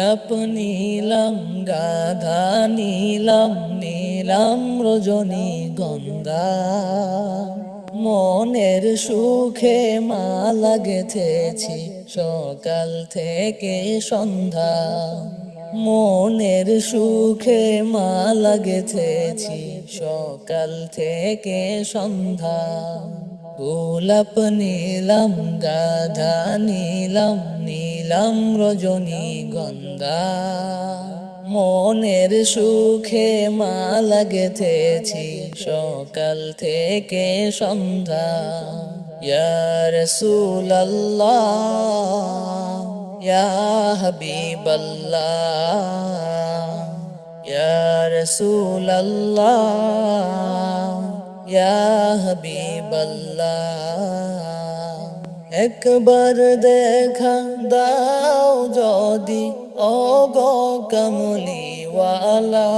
গোলাপ নীলাম, গাধা নীলাম নীলাম রজনী গন্ধা মনের সুখে মালা গেথেছি সকাল থেকে সন্ধ্যা। মনের সুখে মালা গেথেছি সকাল থেকে সন্ধ্যা। গোলাপ নীলাম, গাধা নীলাম নীলাম রজনী গন্ধা। মনের সুখে মালা গেথেছি সকাল থেকে সন্ধ্যা। ইয়ার সুল্লাহ হাবিবাল্লাহ, ইয়া রাসূলাল্লাহ, ইয়া হাবিবাল্লাহ। একবার দেখা দাও যদি ও গো কমলিওয়ালা।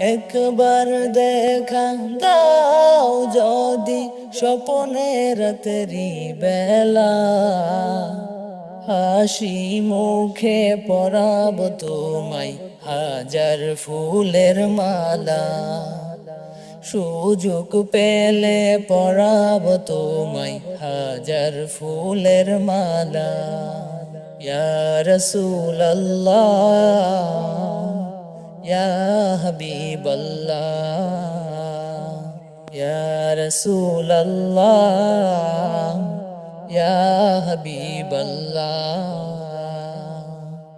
একবার দেখা দাও যদি, স্বপনে রাতেরি বেলা। হাসি মুখে পরাব তোমায় হাজার ফুলের মালা। সুযোগ পেলে পরাব তোমায় হাজার ফুলের মালা। ইয়া রাসূলুল্লাহ ইয়া হাবিবাল্লাহ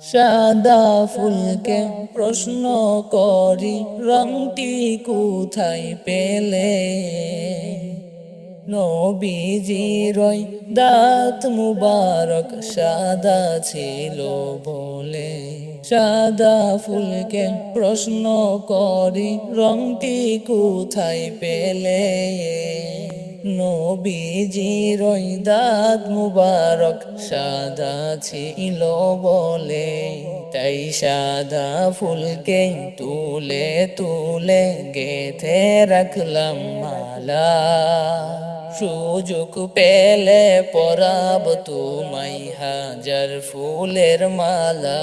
সাদা ফুলকে প্রশ্ন করি রংটি কোথায় পেলে? নবীজিরই দাঁত মুবারক সাদা ছিল বলে। সাদা ফুলকে প্রশ্ন করি, রংটি কোথায় পেলে? নবীজির ওই দাঁত মুবারক সাদা ছিল বলে। তাই সাদা ফুলকে তুলে তুলে গেথে রাখলাম মালা, সুযোগ পেলে পরাব তোমায় হাজার ফুলের মালা,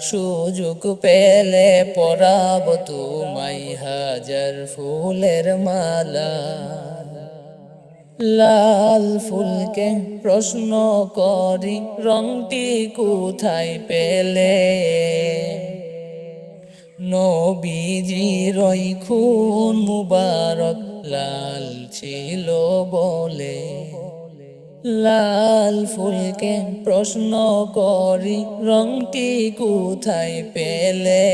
সুযোগ পেলে পরাব তোমায় হাজার ফুলের মালা। লাল ফুলকে প্রশ্ন করি, রংটি কোথায় পেলে? নবীজির খুন মুবারক লাল ছিল বলে। লাল ফুলকে প্রশ্ন করি, রংটি কোথায় পেলে?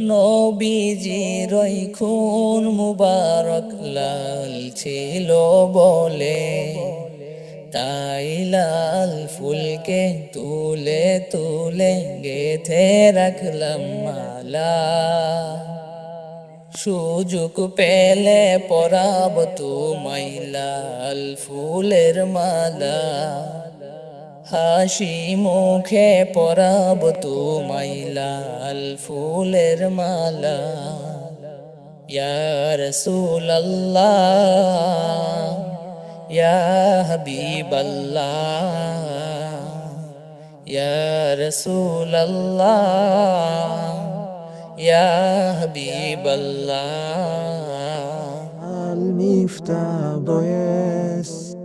নবীজির খুন মুবারক লাল ছিল বলে। তাই লাল ফুলকে তুলে তুলে গেথে রাখলাম মালা। সুযোগ পেলে পরাব তোমায় লাল ফুলের মালা। হাসি মুখে পরাব তোমায় লাল ফুলের মালা। ইয়া রাসূলুল্লাহ, ইয়া হাবিবাল্লাহ, ইয়া يا حبيب الله. المفتاح ضيس